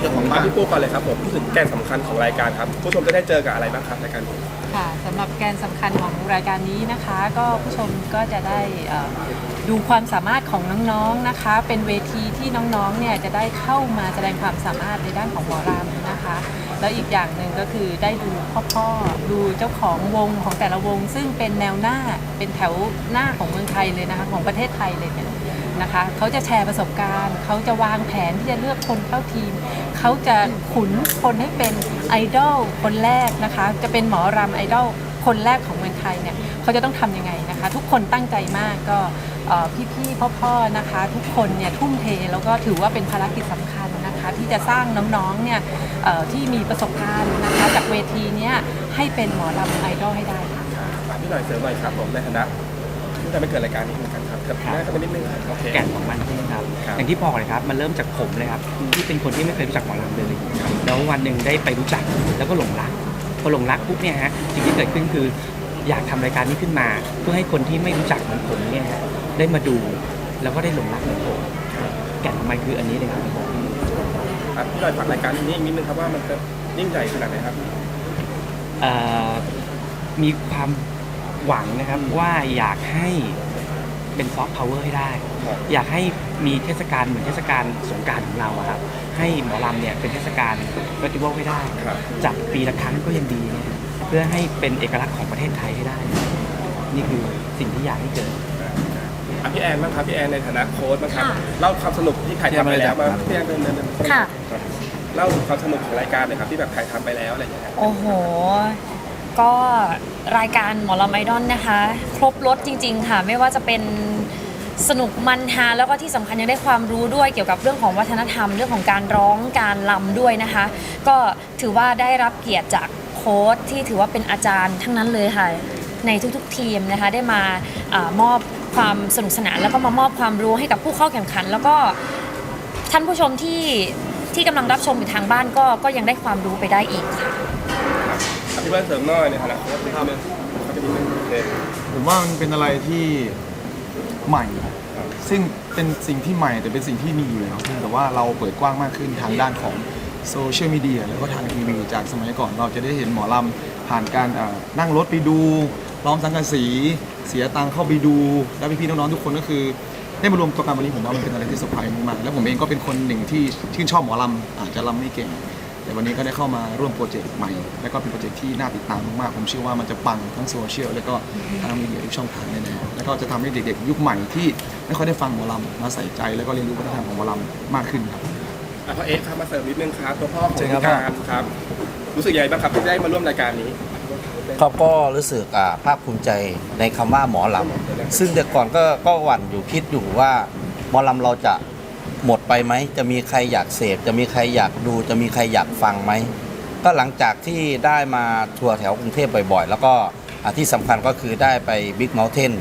เจ้าของบ้านพี่ปูก่อนเลยครับผมรู้สึกแกนสำคัญของรายการครับผู้ชมจะได้เจอกับอะไรบ้างครับรายการนี้ ค่ะสำหรับแกนสำคัญของรายการนี้นะคะ ก็ผู้ชมก็จะได้เอ่อดูความสามารถของน้องๆนะคะ เป็นเวทีที่น้องๆเนี่ยจะได้เข้ามาแสดงความสามารถในด้านของหมอรำนะคะ แล้วอีกอย่างหนึ่งก็คือได้ดูพ่อๆดูเจ้าของวงของแต่ละวง ซึ่งเป็นแนวหน้าเป็นแถวหน้าของเมืองไทยเลยนะคะของประเทศไทยเลยเนี่ยนะคะเขาจะแชร์ประสบการณ์ เขาจะวางแผนที่จะเลือกคนเข้าทีม เขาจะขุนคนให้เป็นไอดอลคนแรกนะคะ จะเป็นหมอรำไอดอลคนแรกของเมืองไทยเนี่ยเขาจะต้องทำยังไงนะคะ ทุกคนตั้งใจมากก็พี่ๆพ่อๆนะคะ ทุกคนเนี่ยทุ่มเทแล้วก็ถือว่าเป็นภารกิจสำคัญ นะคะที่จะสร้างน้องๆเนี่ยเอ่อที่มีประสบการณ์นะคะจากเวทีเนี้ยให้เป็นหมอรำไอดอลให้ได้ค่ะฝากพี่หน่อยเสริมหน่อยครับผมในฐานะที่จะไม่เกิดรายการนี้เหมือนกันครับครับได้ครับนิดนึงครับโอเคแก่นของมันใช่ไหมครับครับ อย่างที่บอกเลยครับ มันเริ่มจากผมเลยครับ ที่เป็นคนที่ไม่เคยรู้จักหมอลำเลย แล้ววันหนึ่งได้ไปรู้จักแล้วก็หลงรัก พอหลงรักปุ๊บเนี่ยฮะสิ่งที่เกิดขึ้นคืออยากทำรายการนี้ขึ้นมา เพื่อให้คนที่ไม่รู้จักเหมือนผมเนี่ยฮะได้มาดู แล้วก็ได้หลงรักเหมือนผมแก่นของมันคืออันนี้เลยครับ ครับพี่หน่อยฝากรายการนี้อีกนิดนึงครับว่ามันจะยิ่งใหญ่ขนาดไหนครับเอ่อมีความหวังนะครับว่าอยากให้เป็นซอฟต์พาวเวอร์ให้ได้ครับอยากให้มีเทศกาลเหมือนเทศกาลสงกรารของเราอะครับให้หมอลำเนี่ยเป็นเทศกาลเฟสติวัลให้ได้ ครับจัดปีละครั้งก็ยังดีนะเพื่อให้เป็นเอกลักษณ์ของประเทศไทยให้ได้ นี่คือสิ่งที่อยากให้เกิด อะพี่แอนบ้างครับพี่แอนในฐานะโค้ชบ้างครับค่ะ เล่าความสนุกที่ถ่ายทำไปแล้วมาครับพี่แอนเดินเดินเดินค่ะครับเล่าความสนุกของรายการเลยครับที่แบบถ่ายทำไปแล้วอะไรอย่างเงี้ยครับ โอ้โห ก็รายการหมอลำไอดอลนะคะ ครบรถจริง ๆ ค่ะ ไม่ว่าจะเป็นสนุกมันฮาแล้วก็ที่สำคัญยังได้ความรู้ด้วยเกี่ยวกับเรื่องของวัฒนธรรม เรื่องของการร้องการลำด้วยนะคะ ก็ถือว่าได้รับเกียรติจากโค้ชที่ถือว่าเป็นอาจารย์ทั้งนั้นเลยค่ะ ในทุกๆทีมนะคะได้มาอามอบ ความสนุกสนาน แล้วก็มามอบความรู้ให้กับผู้เข้าแข่งขัน แล้วก็ท่านผู้ชมที่ที่กำลังรับชมอยู่ทางบ้านก็ก็ยังได้ความรู้ไปได้อีกค่ะครับอะพี่เบิร์ดเสริมหน่อยในฐานะโค้ชนิดนึงเขาจะมีหนึ่งโอเคผมว่ามันเป็นอะไรที่ใหม่ซึ่งเป็นสิ่งที่ใหม่แต่เป็นสิ่งที่มีอยู่แล้วเพียงแต่ว่าเราเปิดกว้างมากขึ้นทางด้านของโซเชียลมีเดียแล้วก็ทางทีวีจากสมัยก่อนเราจะได้เห็นหมอลำผ่านการเอ่อนั่งรถไปดู ล้อมสังกะสี เสียตังค์เข้าไปดู แล้วพี่ๆน้องๆทุกคนก็คือ ได้มารวมตัวกันวันนี้ผมว่ามันเป็นอะไรที่เซอร์ไพรส์มากๆแล้วผมเองก็เป็นคนหนึ่งที่ชื่นชอบหมอลำอาจจะลำไม่เก่ง แต่วันนี้ก็ได้เข้ามาร่วมโปรเจกต์ใหม่ และก็เป็นโปรเจกต์ที่น่าติดตามมากๆผมเชื่อว่ามันจะปังทั้งโซเชียลแล้วก็ทางมีเดียทุกช่องทางแน่ๆแล้วก็จะทำให้เด็กๆ ยุคใหม่ที่ไม่ค่อยได้ฟังหมอลำมาใส่ใจ แล้วก็เรียนรู้วัฒนธรรมของหมอลำมากขึ้นครับ อะพ่อเอ๊ะครับมาเสริมนิดนึงครับตัวพ่อของเชิญวครับงการครับ รู้สึกยังไงบ้างครับที่ได้มาร่วมรายการนี้ ครับก็รู้สึกอ่าภาคภูมิใจในคำว่าหมอลำซึ่งแต่ก่อนก็ก็หวั่นอยู่คิดอยู่ว่าหมอลำเราจะหมดไปไหม จะมีใครอยากเสพ จะมีใครอยากดู จะมีใครอยากฟังไหม ก็หลังจากที่ได้มาทัวร์แถวกรุงเทพบ่อยๆ แล้วก็อ่าที่สำคัญก็คือได้ไปบิ๊กเม t เทน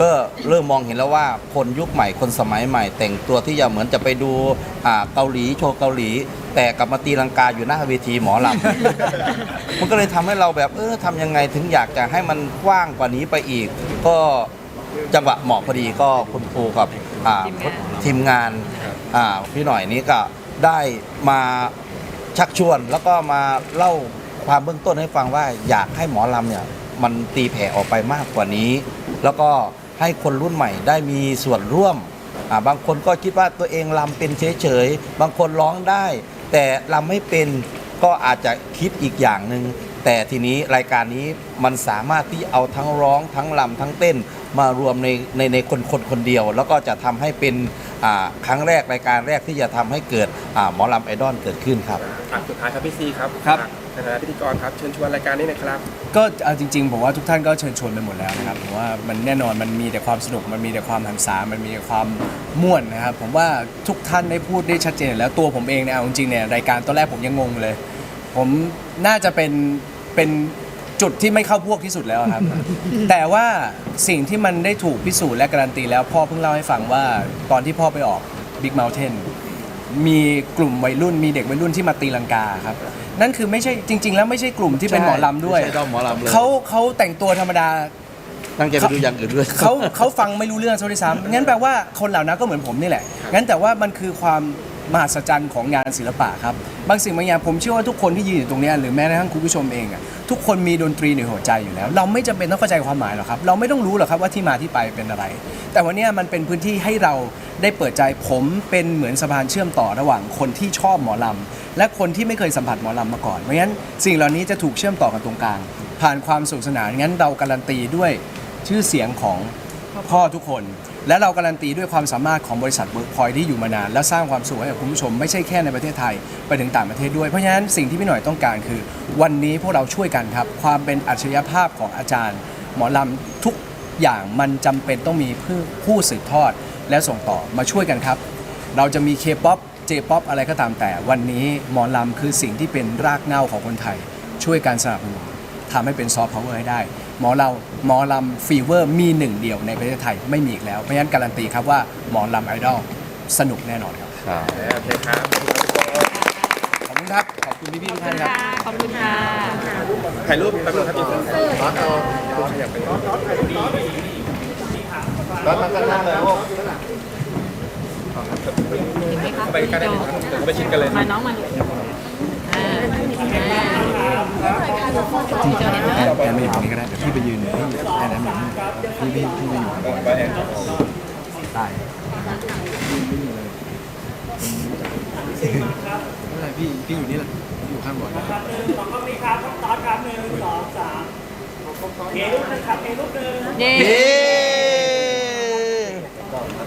ก็เริ่มมองเห็นแล้วว่าคนยุคใหม่คนสมัยใหม่ แต่งตัวที่จะเหมือนจะไปดูอ่าเกาหลีโชว์เกาหลี แต่กลับมาตีลังกาอยู่หน้าเวทีหมอลำ มันก็เลยทำให้เราแบบเออทำยังไงถึงอยากจะให้มันกว้างกว่านี้ไปอีก ก็จังหวะเหมาะพอดีก็คุณครูกับอ่าทีมงานทีมงานอ่าพี่หน่อยนี้ก็ได้มาชักชวนแล้วก็มาเล่าความเบื้องต้นให้ฟังว่าอยากให้หมอลำเนี่ยมันตีแผ่ออกไปมากกว่านี้ แล้วก็ให้คนรุ่นใหม่ได้มีส่วนร่วม อ่าบางคนก็คิดว่าตัวเองลำเป็นเฉยๆ บางคนร้องได้ แต่ลำไม่เป็นก็อาจจะคิดอีกอย่างหนึ่งแต่ทีนี้รายการนี้มันสามารถที่เอาทั้งร้องทั้งลำทั้งเต้นมารวมในในในคนคนคนเดียว แล้วก็จะทำให้เป็นอ่าครั้งแรกรายการแรกที่จะทำให้เกิดอ่าหมอลำไอดอลเกิดขึ้นครับ สุดท้ายครับพี่ซีครับครับ ในฐานะพิธีกรครับเชิญชวนรายการนี้หน่อยครับ ก็เอาจริงๆผมว่าทุกท่านก็เชิญชวนไปหมดแล้วนะครับผมว่ามันแน่นอนมันมีแต่ความสนุกมันมีแต่ความหันษามันมีแต่ความม่วนนะครับผมว่าทุกท่านได้พูดได้ชัดเจน แล้วตัวผมเองเนี่ยเอาจริงๆเนี่ยรายการตอนแรกผมยังงงเลย ผมน่าจะเป็นเป็นจุดที่ไม่เข้าพวกที่สุดแล้วครับ แต่ว่าสิ่งที่มันได้ถูกพิสูจน์และการันตีแล้วพ่อเพิ่งเล่าให้ฟังว่าตอนที่พ่อไปออก Big Mountain มีกลุ่มวัยรุ่นมีเด็กวัยรุ่นที่มาตีลังกาครับ นั่นคือไม่ใช่จริง ๆ แล้วไม่ใช่กลุ่มที่เป็นหมอลำด้วยไม่ใช่ด้อมหมอลำเลยเขาเขาแต่งตัวธรรมดา ตั้งใจไปดูอย่างอื่นด้วย เขาเขาฟังไม่รู้เรื่องซะด้วยซ้ำงั้นแปลว่าคนเหล่านั้นก็เหมือนผมนี่แหละงั้นแต่ว่ามันคือความมหัศจรรย์ของงานศิลปะครับ บางสิ่งบางอย่างผมเชื่อว่าทุกคนที่ยืนอยู่ตรงเนี้ยหรือแม้กระทั่งคุณผู้ชมเองอะทุกคนมีดนตรีในหัวใจอยู่แล้ว เราไม่จำเป็นต้องเข้าใจความหมายหรอกครับ เราไม่ต้องรู้หรอกครับว่าที่มาที่ไปเป็นอะไร แต่วันเนี้ยมันเป็นพื้นที่ให้เรา ได้เปิดใจผมเป็นเหมือนสะพานเชื่อมต่อระหว่างคนที่ชอบหมอลำ และคนที่ไม่เคยสัมผัสหมอลำมาก่อน เพราะฉะนั้นสิ่งเหล่านี้จะถูกเชื่อมต่อกันตรงกลาง ผ่านความสนุขสนานงั้นเราการันตีด้วยชื่อเสียงของพ่อทุกคน และเราการันตีด้วยความสามารถของบริษัทเวิร์กพอยที่อยู่มานาน และสร้างความสุขให้กับคุณผู้ชมไม่ใช่แค่ในประเทศไทยไปถึงต่างประเทศด้วยเพราะฉะนั้นสิ่งที่พี่หน่อยต้องการคือ วันนี้พวกเราช่วยกันครับ ความเป็นอัจฉริยภาพของอาจารย์ หมอลำทุกอย่างมันจำเป็นต้องมีผู้ผู้สืบทอด และส่งต่อมาช่วยกันครับ เราจะมีเคป๊อปเจป๊อปอะไรก็ตามแต่ วันนี้หมอลำคือสิ่งที่เป็นรากเหง้าของคนไทย ช่วยการสนับสนุนทำให้เป็นซอฟต์พาวเวอร์ให้ได้ หมอเราหมอลำฟีเวอร์มีหนึ่งเดียวในประเทศไทยไม่มีอีกแล้ว เพราะฉะนั้นการันตีครับว่าหมอลำไอดอลสนุกแน่นอนครับโอเคครับ ขอบคุณครับ ขอบคุณพี่ๆทุกท่านครับ ขอบคุณค่ะ ถ่ายรูปแป๊บนึงครับพี่ร้อนเอาขยับไป ร้อนร้อนมาข้างหน้าเลยลูกไหมคะไปกันได้ครับเดี๋ยไปชิดกันเลยมาน้องมาอ่าอ่าพี่โจเห็นไหมแอนไม่อยู่ตรงนี้ก็ได้เดี๋ยวพี่ไปยืนพี่แอนนั้นอยู่นี่พี่พี่พี่ไปอยู่ข้างบนได้ไม่เป็นไรพี่พี่อยู่นี่แหละอยู่ข้างบนสองข้อไม่ขาสองตอนขาเย้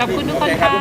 ขอบคุณทุกคนค่ะ